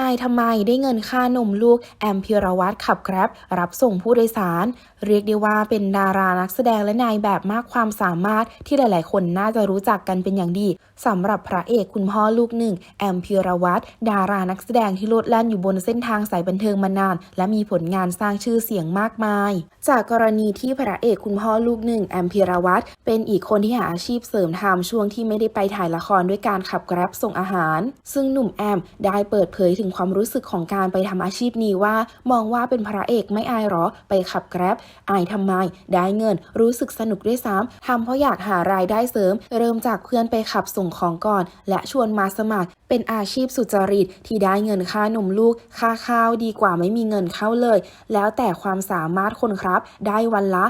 อายทำไมได้เงินค่านมลูกแอมพิรวัตรขับแกร็บรับส่งผู้โดยสาร เรียกได้ว่าเป็นดารานักแสดงและนายแบบมากความสามารถที่หลาย ๆ คนน่าจะรู้จักกันเป็นอย่างดีสำหรับพระเอกคุณพ่อลูกหนึ่งแอมพิรวัตรดารานักแสดงที่โลดแล่นอยู่บนเส้นทางสายบันเทิงมานาน และมีผลงานสร้างชื่อเสียงมากมาย จากกรณีที่พระเอกคุณพ่อลูกหนึ่งแอมพิรวัตรเป็นอีกคนที่หาอาชีพเสริมทำช่วงที่ไม่ได้ไปถ่ายละครด้วยการขับแกร็บส่งอาหาร ซึ่งหนุ่มแอมได้เปิดเผยถึงความรู้สึกของการไปทำอาชีพนี้ว่า มองว่าเป็นพระเอกไม่อายหรอ ไปขับแกร็บอายทำไม ได้เงิน รู้สึกสนุกด้วยซ้ำทำเพราะอยากหารายได้เสริม เริ่มจากเพื่อนไปขับส่งของก่อน และชวนมาสมัคร เป็นอาชีพสุจริตที่ได้เงินค่านมลูก ค่าข้าวดีกว่าไม่มีเงินเข้าเลย แล้วแต่ความสามารถคนครับ ได้วันละ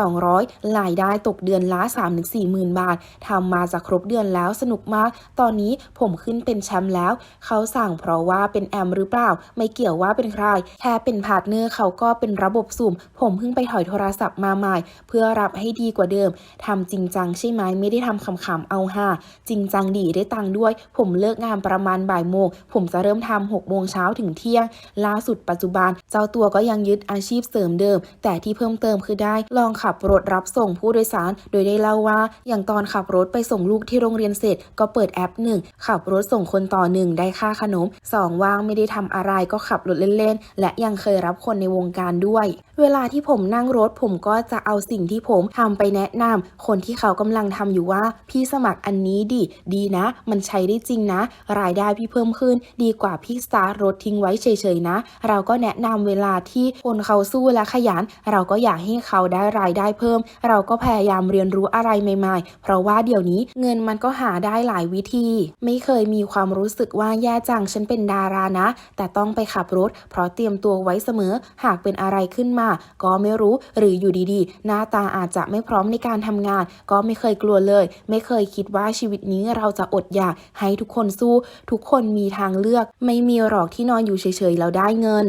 1,200รายได้ตกเดือนละ 3-4หมื่นบาททำมาจะครบเดือนแล้วสนุกมาก ตอนนี้ผมขึ้นเป็นแชมป์แล้ว เขาสั่งเพราะว่าาเป็นแอมหรือเปล่า ไม่เกี่ยวว่าเป็นใคร แค่เป็นพาร์ทเนอร์เขาก็เป็นระบบสุ่ม ผมเพิ่งไปถอยโทรศัพท์มาใหม่ เพื่อรับให้ดีกว่าเดิมทำจริงจังใช่ไหมไม่ได้ทำขำๆเอาห่าจริงจังดีได้ตังค์ด้วย ผมเลิกงานประมาณบ่ายโมงผมจะเริ่มทำ6โมงเช้าถึงเที่ยง ล่าสุดปัจจุบัน เจ้าตัวก็ยังยึดอาชีพเสริมเดิม แต่ที่เพิ่มเติมคือได้ลองขับรถรับส่งผู้โดยสาร โดยได้เล่าว่า อย่างตอนขับรถไปส่งลูกที่โรงเรียนเสร็จ ก็เปิดแอปหนึ่งขับรถส่งคนต่อหนึ่งได้ค่าขนมสองว่างไม่ได้ทำอะไรก็ขับรถเล่นๆ และยังเคยรับคนในวงการด้วย เวลาที่ผมนั่งรถผมก็จะเอาสิ่งที่ผมทำไปแนะนำคนที่เขากำลังทำอยู่ว่า พี่สมัครอันนี้ดิดีนะ มันใช้ได้จริงนะ รายได้พี่เพิ่มขึ้น ดีกว่าพี่สตาร์รถทิ้งไว้เฉยๆนะ เราก็แนะนำเวลาที่คนเขาสู้และขยัน เราก็อยากให้เขาได้รายได้เพิ่ม เราก็พยายามเรียนรู้อะไรใหม่ ๆ เพราะว่าเดี๋ยวนี้เงินมันก็หาได้หลายวิธี ไม่เคยมีความรู้สึกว่าแย่จังฉันเป็นดารานะ แต่ต้องไปขับรถ เพราะเตรียมตัวไว้เสมอ หากเป็นอะไรขึ้นมา ก็ไม่รู้หรืออยู่ดีๆ หน้าตาอาจจะไม่พร้อมในการทำงาน ก็ไม่เคยกลัวเลย ไม่เคยคิดว่าชีวิตนี้เราจะอดอยากให้ทุกคนสู้ ทุกคนมีทางเลือก ไม่มีหรอกที่นอนอยู่เฉยๆแล้วได้เงิน